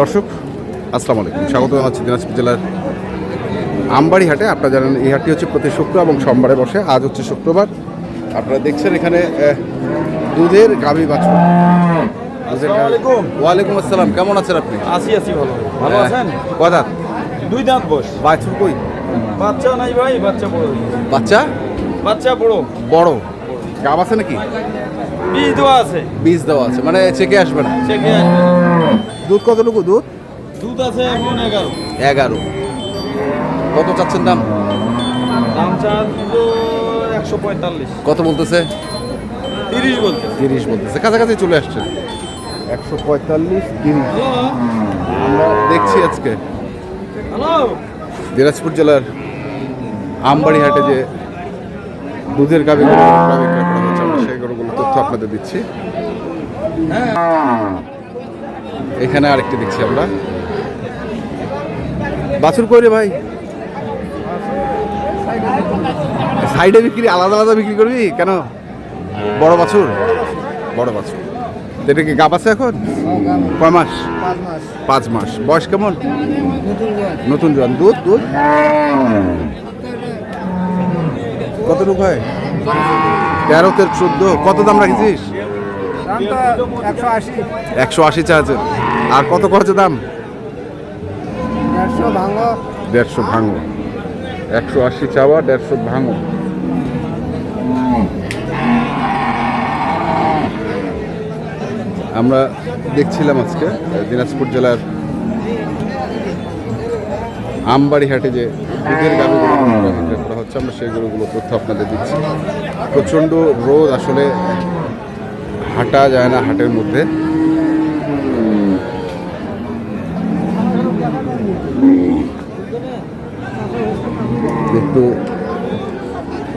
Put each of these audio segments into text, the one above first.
দর্শক আসসালামু আলাইকুম। স্বাগত জানাচ্ছি দিনাজপুর জেলার আমবাড়ি হাটে আপনারা জানেন এই হাটটি হচ্ছে প্রতি শুক্র এবং সোমবারে বসে। আজ হচ্ছে শুক্রবার। আপনারা দেখছেন এখানে দুধের গাভী বাছুর। আলাইকুম। ওয়ালাইকুম আসসালাম। কেমন আছেন আপনি? আসি আসি ভালো। ভালো আছেন? কথা দুই দাঁত বস বাছুর কই? বাচ্চা নাই ভাই বাচ্চা বড়। বাচ্চা? বাচ্চা বড়। বড়। গাব আছে নাকি? বীজ দেওয়া আছে। বীজ দেওয়া আছে মানে চেকে আসবে না। চেকে আসবে। দুধ কতটুকু দুধ? দুধ আছে এখন এগারো। এগারো। কত চাচ্ছেন দাম? দাম চার একশো পঁয়তাল্লিশ। কত বলতেছে? তিরিশ বলতে তিরিশ বলতেছে কাছাকাছি চলে আসছে। একশো পঁয়তাল্লিশ তিরিশ। আমরা দেখছি আজকে। হ্যালো দিনাজপুর জেলার আমবাড়ি হাটে যে দুধের ক্রয় বিক্রয় করা হচ্ছে আমরা সেই গরুগুলো তথ্য আপনাদের দিচ্ছি। এখানে আরেকটি দেখছি আমরা। বাছুর কই রে ভাই? সাইডে বিক্রি, আলাদা আলাদা বিক্রি করবি? কেন? বড় বাছুর? বড় বাছুর। এটা কি গাব আছে এখন? কয় মাস? পাঁচ মাস। বয়স কেমন? নতুন জোয়ান। দুধ দুধ? কতটুকু হয়? তেরো তেরো চোদ্দ। কত দাম রাখেছিস? একশো আশি। একশো আশি চা আর কত খরচ দাম? দেড়শো ভাঙো। একশো আশি চাওয়া দেড়শো ভাঙো। আমরা দেখছিলাম আজকে দিনাজপুর জেলার আমবাড়ি হাটে যে দুধের গাড়িগুলো করা হচ্ছে আমরা সেই গরুগুলো তথ্য আপনাদের দিচ্ছি। প্রচণ্ড রোদ আসলে হাঁটা যায় না হাটের মধ্যে। একটু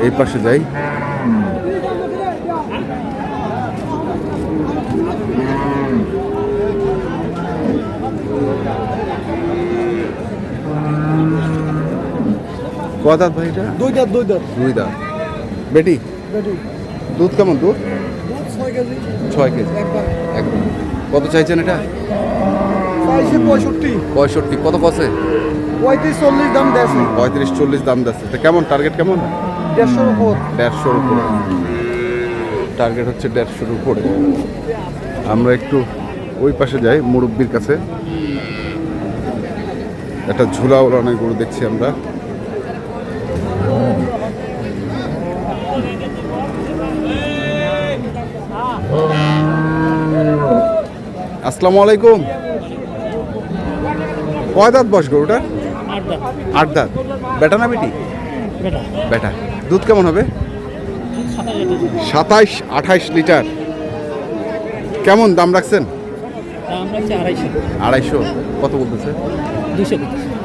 এই পাশে যাই। কদাত ভাইটা দুই দাঁত দুই দাঁত। দুই দাঁত। বেটি বেটি? দুধ কেমন দুধ? ছয় কেজি। একদম। কত চাইছেন এটা? পঁয়ষট্টি। পঁয়ষট্টি। কত কষে? পঁয়ত্রিশ চল্লিশ দাম দেশে। পঁয়ত্রিশ চল্লিশ দাম তো কেমন? টার্গেট কেমন? দেড়শোর উপর। দেড়শোর উপরে। টার্গেট হচ্ছে দেড়শোর উপরে। আমরা একটু ওই পাশে যাই মুরব্বির কাছে। একটা ঝুলা ওলানের গরু দেখছি আমরা। আসসালামু আলাইকুম। কয় দাঁত বস গরুটা আট দাঁত। বেটা না বেটি? বেটা। দুধ কেমন হবে? সাতাইশ আঠাইশ লিটার। কেমন দাম রাখছেন? আড়াইশো। কত বলতেছে।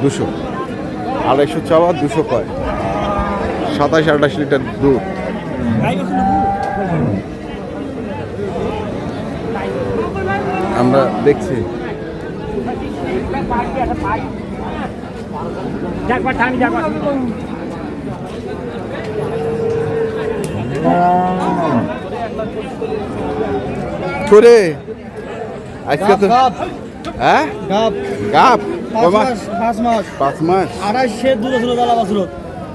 দুশো। আড়াইশো চাওয়া দুশো কয়। সাতাইশ আঠাইশ লিটার দুধ। আমরা দেখছি। আজকে তো হ্যাঁ? গাপ। গাপ? পাঁচ মাস পাঁচ মাস। আড়াইশে দুধ ছিল জ্বালা বাছুর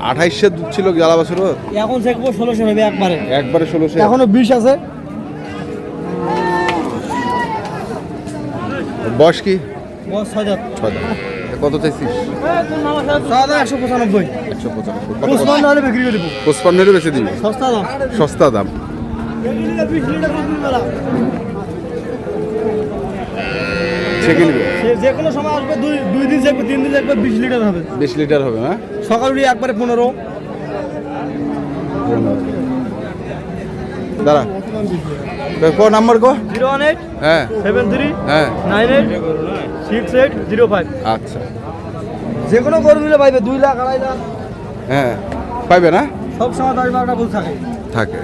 আঠাইশের দুধ ছিল জ্বালা বছর এখন দেখব ষোলোশো হবে একবারে। একবারে ষোলোশো। এখনও বিশ আছে। বয়স কি। কত চাইছিস? দাঁত একশো পঁচানব্বই। একশো পঁচানব্বই। পুষ্পান্ন হলে দেবো। দিবি? সস্তা দাম। সস্তা দাম। বিশ ছেঁকে নিবে যে কোনো সময় আসবে দুই দুই দিন তিন দিন বিশ লিটার হবে। বিশ লিটার হবে না? সকাল উঠে একবারে পনেরো। দাঁড়া। ক নাম্বার কো। জিরো ওয়ান এইট হ্যাঁ। সেভেন থ্রি হ্যাঁ। Nine eight six eight zero five. আচ্ছা। যে কোনো গরু নিলে পাইবে দুই লাখ আড়াই লাখ। হ্যাঁ। পাইবে না? সব সময় দশ বারোটা বুঝ থাকে। থাকে।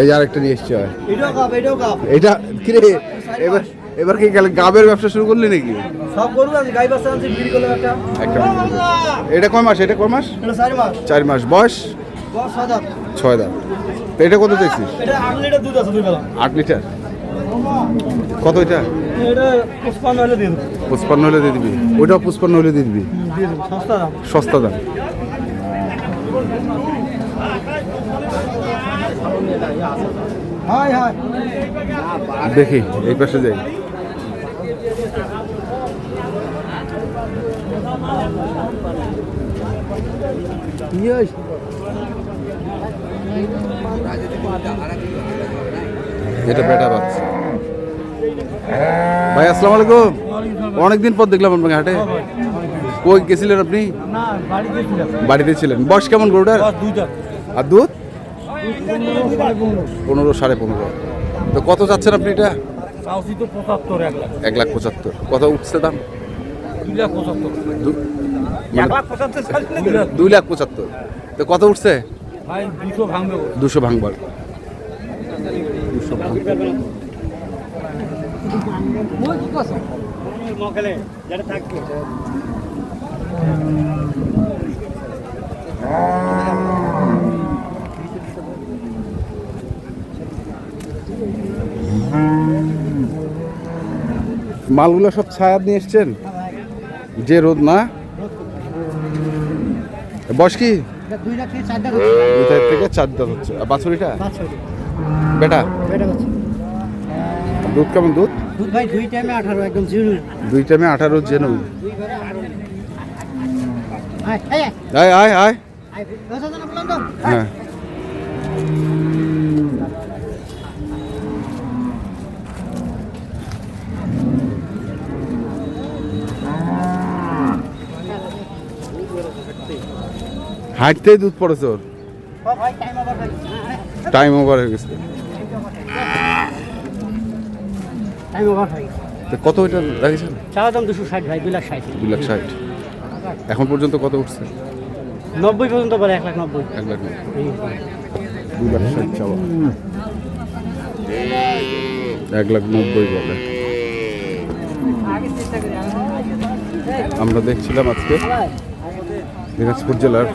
এই যে আরেকটা নিয়ে এসছে। এটাও কাপ এটাও কাপ। এটা কিরে? এবার এবার কি গেলে গাবের ব্যবসা শুরু করলি নাকি? সব গরু আছে গাই বাচ্চা আছে বিক্রি করলে একটা। একটা। এটা কয় মাস? এটা কয় মাস? এটা চারি মাস। চার মাস। বয়স? ছয় দাম এটা কত এটা আট লিটার কত এটা? পুষ্পান্ন হলে দিয়ে দেবো। ওইটাও পঁচপান্ন হলে দিয়ে দিবি। সস্তা দাম। দেখি এই পাশে যাই। এটা বেটা বাচ্চা। ভাই আসসালামু আলাইকুম। অনেকদিন পর দেখলাম আপনাকে হাটে। কই গেছিলেন আপনি? বাড়িতে ছিলেন। বয়স কেমন গরুটার? আর দুধ? পনেরো সাড়ে পনেরো। তো কত চাচ্ছেন আপনি এটা? এক লাখ পঁচাত্তর। কত উঠছে দাম? দুই লাখ পঁচাত্তর। মানে দুই লাখ পঁচাত্তর তো কত উঠছে? ভাই দুশো ভাঙবে দুশো ভাঙবার। দুশো ভাঙবার। মালগুলো সব ছায়া নিয়ে এসছেন? যে রোদ না? বয়স কি? থেকে চার দাঁত হচ্ছে। আর বাছুরিটা? বেটা? দুধ কেমন দুধ? দুধ ভাই দুই টাইমে আঠারো একদম জিরো। দুই টাইমে আঠারো জেনু আয় আয় আয়। হ্যাঁ। হাঁটতেই দুধ পড়েছে ওর টাইম ওভার হয়ে গেছে। কত ওইটা রাখেছেন চাওয়া দাম দুশো ষাট ভাই দুই লাখ ষাট। দুই লাখ ষাট। এখন পর্যন্ত কত উঠছে? নব্বই পর্যন্ত বলে এক লাখ নব্বই। এক লাখ। দুই লাখ ষাট চাওয়া। এক লাখ নব্বই বলে। আমরা দেখছিলাম আজকে দিনাজপুর জেলার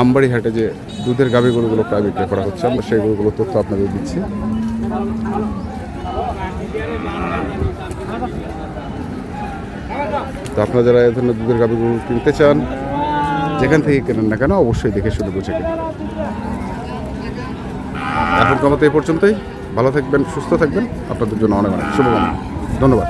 আমবাড়ি হাটে যে দুধের গাভী গরুগুলো প্রায় বিক্রি করা হচ্ছে, আমরা সেই গরুগুলোর তথ্য আপনাদের দিচ্ছি। তো আপনারা যারা এই ধরনের দুধের গাভী গরু কিনতে চান, যেখান থেকে কেনেন না কেন অবশ্যই দেখে শুনে বুঝে কিনুন। এখন কমাতে এই পর্যন্তই। ভালো থাকবেন, সুস্থ থাকবেন। আপনাদের জন্য অনেক অনেক শুভকামনা। ধন্যবাদ।